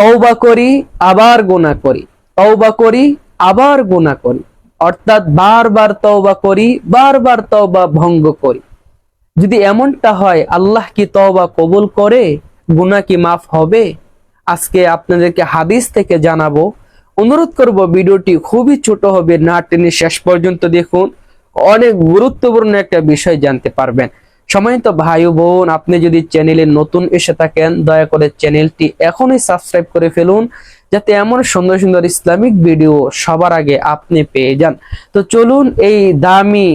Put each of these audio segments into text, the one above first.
তওবা করি, আবার গোনা করি। তওবা করি, আবার গোনা করি। অর্থাৎ বারবার তওবা করি, বারবার তওবা ভঙ্গ করি। যদি এমনটা হয়, আল্লাহ কি তওবা কবুল করে? গুনাহ কি মাফ হবে? আজকে আপনাদেরকে হাদিস থেকে জানাব। অনুরোধ করব, ভিডিওটি খুবই ছোট হবে, না টেনে শেষ পর্যন্ত দেখুন। অনেক গুরুত্বপূর্ণ একটা বিষয় জানতে পারবেন। সময়ত ভাই বোন, আপনি যদি চ্যানেলে নতুন এসে থাকেন, দয়া করে চ্যানেলটি এখনই সাবস্ক্রাইব করে ফেলুন, যাতে এমন সুন্দর সুন্দর ইসলামিক ভিডিও সবার আগে আপনি পেয়ে যান। তো চলুন এই দামি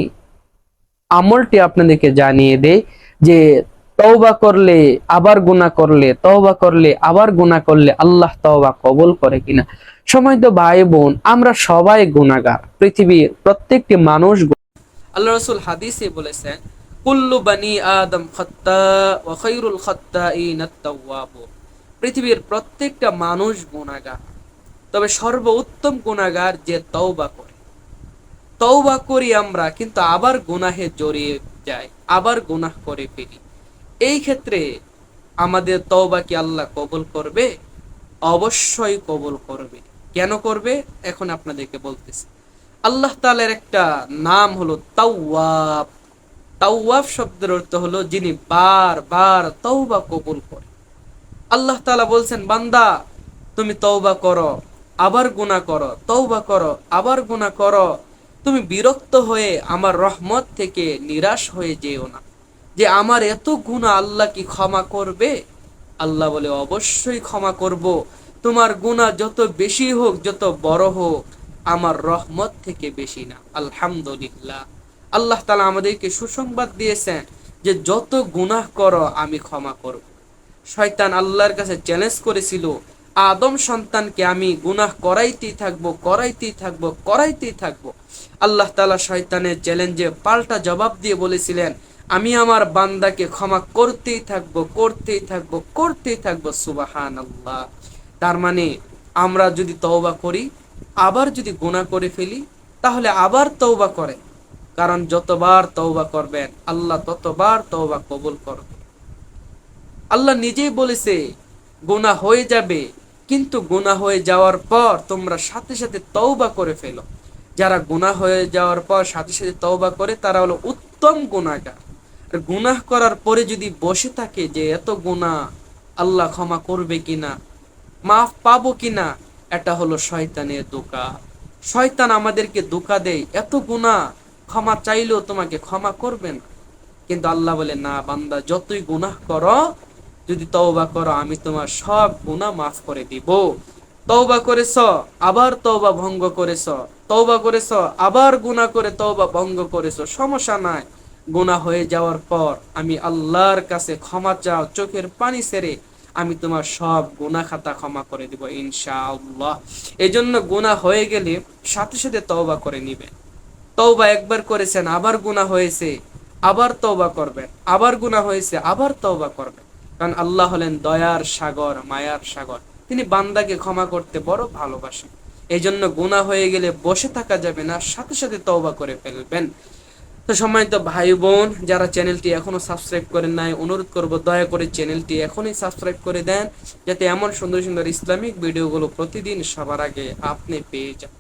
আমলটি আপনাদেরকে জানিয়ে দেই যে, তওবা করলে আবার গুনাহ করলে, তওবা করলে আবার গুনাহ করলে আল্লাহ তওবা কবুল করে কিনা? সময় তো ভাই বোন, আমরা সবাই গুনাহগার। পৃথিবীর প্রত্যেকটি মানুষ আল্লাহ রাসূল হাদিসে বলেছেন কুল্লু বানি আদম খাত্তা ওয়া খায়রুল খাত্তাইন আত-তাওয়াবুন পৃথিবীর প্রত্যেকটা মানুষ গুনাহগার, তবে সর্বোত্তম গুনাহগার যে তওবা করে। তওবা করি আমরা, কিন্তু আবার গুনাহে জড়িয়ে যাই, আবার গুনাহ করে ফেলি। এই ক্ষেত্রে আমাদের তওবা কি আল্লাহ কবুল করবে? অবশ্যই কবুল করবে। কেন করবে? এখন আপনাদেরকে বলতেছি। আল্লাহ তালের একটা নাম হলো তাওয়াব। তাওয়াব শব্দের অর্থ হলো যিনি বার বার তৌবা কবুল করে। আল্লাহ তালা বলছেন, বান্দা, তুমি তৌবা করো, আবার গুনাহ করো, তওবা করো, আবার গুনাহ করো। তুমি বিরক্ত হয়ে আমার রহমত থেকে নিরাশ হয়ে যেও না। যে আমার এত গুনাহ আল্লাহ কি ক্ষমা করবে? আল্লাহ বলে, অবশ্যই ক্ষমা করব। তোমার গুনাহ যত বেশি হোক, যত বড় হোক, আমার রহমত থেকে বেশি না। আলহামদুলিল্লাহ। আল্লাহ তাআলা আমাদেরকে সুসংবাদ দিয়েছেন যে যত গুনাহ করো, আমি ক্ষমা করব। শয়তান আল্লাহর কাছে চ্যালেঞ্জ করেছিল, আদম সন্তানকে আমি গুনাহ করাইতেই থাকব করাইতেই থাকব করাইতেই থাকব। আল্লাহ তাআলা শয়তানের চ্যালেঞ্জে পাল্টা জবাব দিয়ে বলেছিলেন, আমি আমার বান্দাকে ক্ষমা করতেই থাকব করতেই থাকব করতেই থাকব সুবাহান আল্লাহ তার মানে আমরা যদি তওবা করি, আবার যদি গুনাহ করে ফেলি, তাহলে আবার তওবা করে। কারণ যতবার তওবা করবেন, আল্লাহ ততবার তওবা কবুল করবেন আল্লাহ নিজেই বলেছে, গুনাহ হয়ে যাবে, কিন্তু গুনাহ হয়ে যাওয়ার পর তোমরা সাথে সাথে তওবা করে ফেলো। যারা গুনাহ হয়ে যাওয়ার পর সাথে সাথে তওবা করে, তারা হলো উত্তম গুনাহগার। আর গুনাহ করার পরে যদি বসে থাকে যে এত গুনাহ, আল্লাহ ক্ষমা করবে কিনা, মাফ পাবো কিনা, এটা হলো শয়তানের দোকা শয়তান আমাদেরকে দোকা দেয়, এত গুনাহ ক্ষমা চাইলেও তোমাকে ক্ষমা করবে না। কিন্তু আল্লাহ বলে, না, বান্দা, যতই গুনাহ করো, যদি তওবা করো, আমি তোমার সব গুনাহ মাফ করে দিব। তওবা করেছ, আবার তওবা ভঙ্গ করেছ। তওবা করেছ, আবার গুনাহ করে তওবা ভঙ্গ করেছ। সমস্যা নাই। গুনাহ হয়ে যাওয়ার পর আমি আল্লাহর কাছে ক্ষমা চাও, চোখের পানি সেরে আমি তোমার সব গুনাহ খাতা ক্ষমা করে দিব ইনশাআল্লাহ। এই জন্য গুনাহ হয়ে গেলে সাথে সাথে তওবা করে নিবেন তওবা একবার করেছেন, আবার গুনাহ হয়েছে, আবার তওবা করবেন, আবার গুনাহ হয়েছে, আবার তওবা করবেন। কারণ আল্লাহ হলেন দয়ার সাগর, মায়ার সাগর। তিনি বান্দাকে ক্ষমা করতে বড় ভালোবাসেন। এই জন্য গুনাহ হয়ে গেলে বসে থাকা যাবে না, সাথে সাথে তওবা করে ফেলবেন। তো সম্মানিত ভাই বোন যারা চ্যানেলটি এখনও সাবস্ক্রাইব করেন নাই, অনুরোধ করব দয়া করে চ্যানেলটি এখনই সাবস্ক্রাইব করে দেন, যাতে এমন সুন্দর সুন্দর ইসলামিক ভিডিওগুলো প্রতিদিন সবার আগে আপনি পেয়ে যান।